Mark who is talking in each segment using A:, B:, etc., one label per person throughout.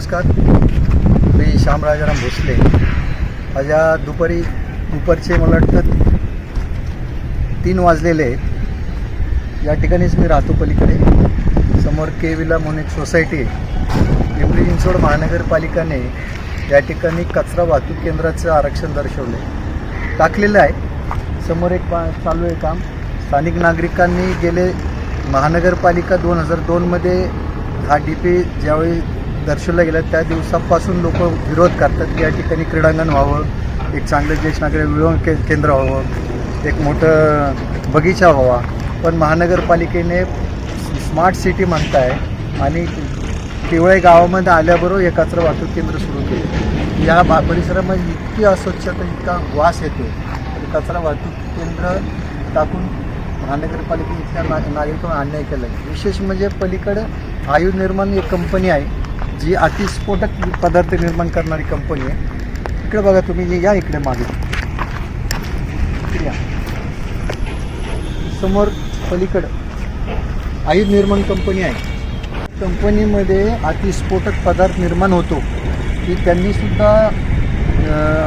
A: नमस्कार. मी श्याम राजाराम भोसले माझ्या दुपारी दुपारचे मला वाटतं तीन वाजलेले आहेत. या ठिकाणीच मी राहतो पलीकडे. समोर के विला म्हणून एक सोसायटी आहे. पिंपरी चिंचवड महानगरपालिकाने या ठिकाणी कचरा वाहतूक केंद्राचं आरक्षण दर्शवलं आहे. टाकलेलं आहे. समोर एक पा चालू आहे काम. स्थानिक नागरिकांनी गेले. महानगरपालिका दोन हजार दोनमध्ये हा डी पी ज्यावेळी दर्शवलं गेलं त्या दिवसापासून लोक विरोध करतात की या ठिकाणी क्रीडांगण व्हावं एक चांगलं ज्येष्ठ नागरिक विवाह के केंद्र व्हावं एक मोठं बगीचा व्हावा. पण महानगरपालिकेने स्मार्ट सिटी म्हणताय आणि केवळ गावामध्ये आल्याबरोबर हे कचरा वाहतूक केंद्र सुरू केले. या बा परिसरामध्ये इतकी अस्वच्छता इतका वास येतो कचरा वाहतूक केंद्र टाकून महानगरपालिकेने इथल्या ना नागरिकांना अन्याय केला आहे विशेष म्हणजे पलीकडं आयुर्निर्माण एक कंपनी आहे. जी अतिस्फोटक पदार्थ निर्माण करणारी कंपनी आहे. इकडे बघा तुम्ही या इकडे मागे. या. समोर पलीकडं आयुध निर्माण कंपनी आहे. कंपनीमध्ये अतिस्फोटक पदार्थ निर्माण होतो. की त्यांनी सुद्धा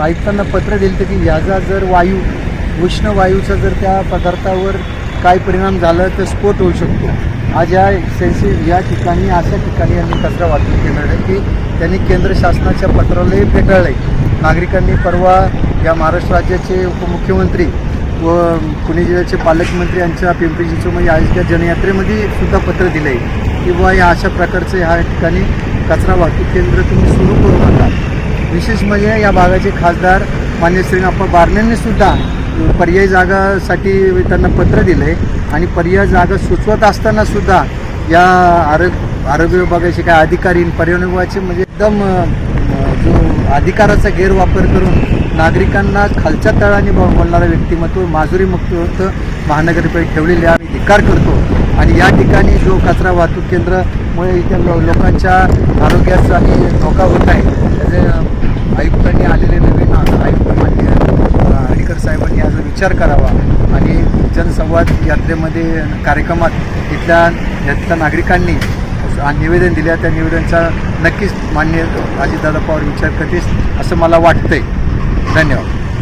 A: आयुक्तांना पत्र दिलं होतं की याचा जर वायू उष्ण वायूचा जर त्या पदार्थावर काय परिणाम झाला तर स्फोट होऊ शकतो. आज या सेन्सिटिव्ह या ठिकाणी अशा ठिकाणी यांनी कचरा वाहतूक केलेला आहे की त्यांनी केंद्र शासनाच्या पत्रालाही फेटाळलं. आहे नागरिकांनी परवा या महाराष्ट्र राज्याचे उपमुख्यमंत्री व पुणे जिल्ह्याचे पालकमंत्री यांच्या पिंपरी चिंचवड या जनयात्रेमध्ये सुद्धा पत्र दिलं. आहे या अशा प्रकारचं ह्या ठिकाणी कचरा वाहतूक केंद्र तुम्ही सुरू करू नका. विशेष म्हणजे या भागाचे खासदार मान्य श्रीनाप्पा बारण्यांनी सुद्धा पर्यायी जागासाठी त्यांना पत्र दिलं आहे आणि पर्याय जागा सुचवत असताना सुद्धा या आरोग्य आरोग्य विभागाचे काय अधिकारी पर्यावरण विभागाचे म्हणजे एकदम जो अधिकाराचा गैरवापर करून नागरिकांना खालच्या तळाने बोलणारा बोलणारं व्यक्तिमत्व माजुरी मुक्त महानगरपालिका ठेवलेले आम्ही धिक्कार करतो. आणि या ठिकाणी जो कचरा वाहतूक केंद्रामुळे इथे लो लोकांच्या आरोग्याचा आणि धोका होत आहे त्याचे आयुक्तांनी आलेले नवीन विचार करावा आणि जनसंवाद यात्रेमध्ये कार्यक्रमात इथल्या यातल्या नागरिकांनी निवेदन दिल्या त्या निवेदनचा नक्कीच मान्य अजितदादा पवार विचार करतील असं मला वाटतंय. धन्यवाद.